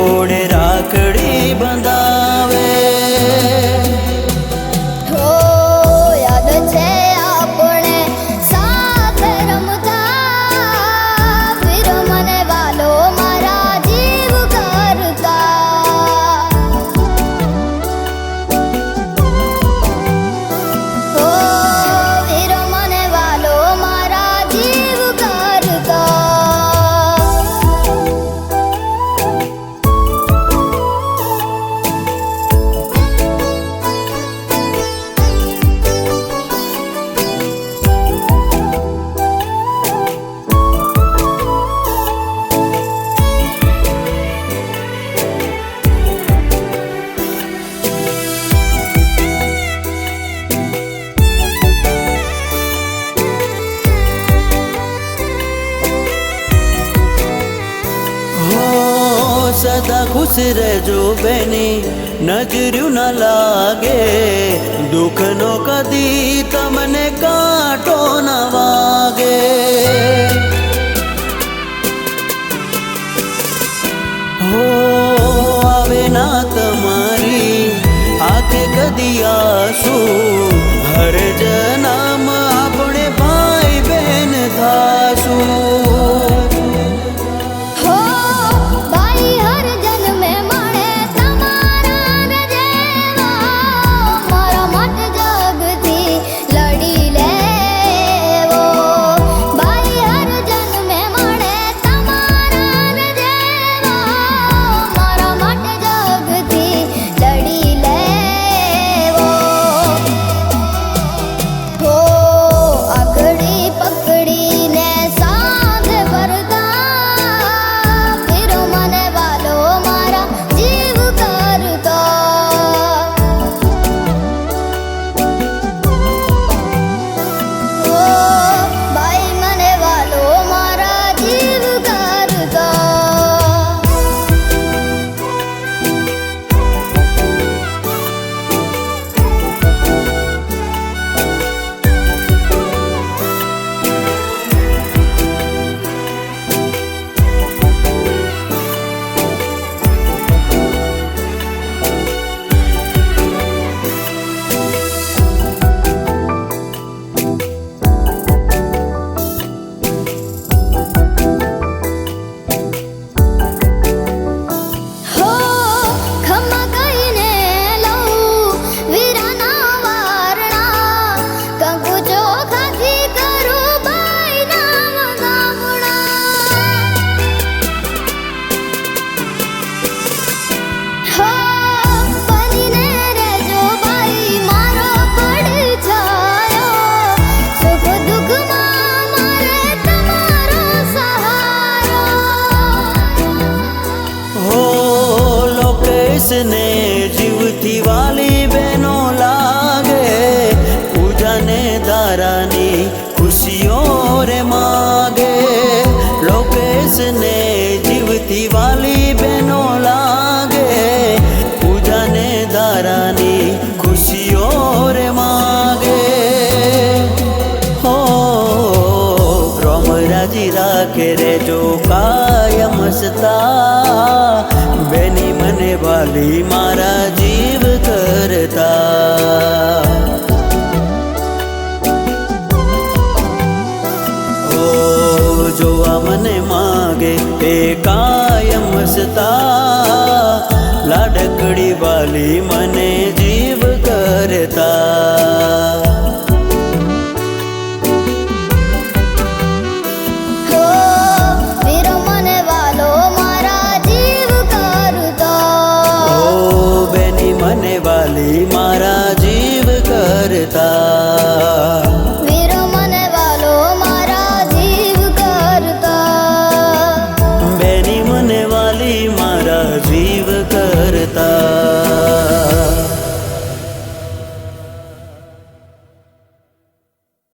കൂടെ સદા ખુશ રહેજો બેની. નજર્યું ન લાગે, દુઃખનો કદી તમને કાંટો ન વાગે. હો, આવે ના તમારી આંખે કદી આસું जीवती वाली। રાજી રાખે રે જો કાયમ સતા બેની મને વાલી મારા જીવ કરતા. ઓ, જોવા મને માગે એ કાયમ સતા લાડકડી વાલી મને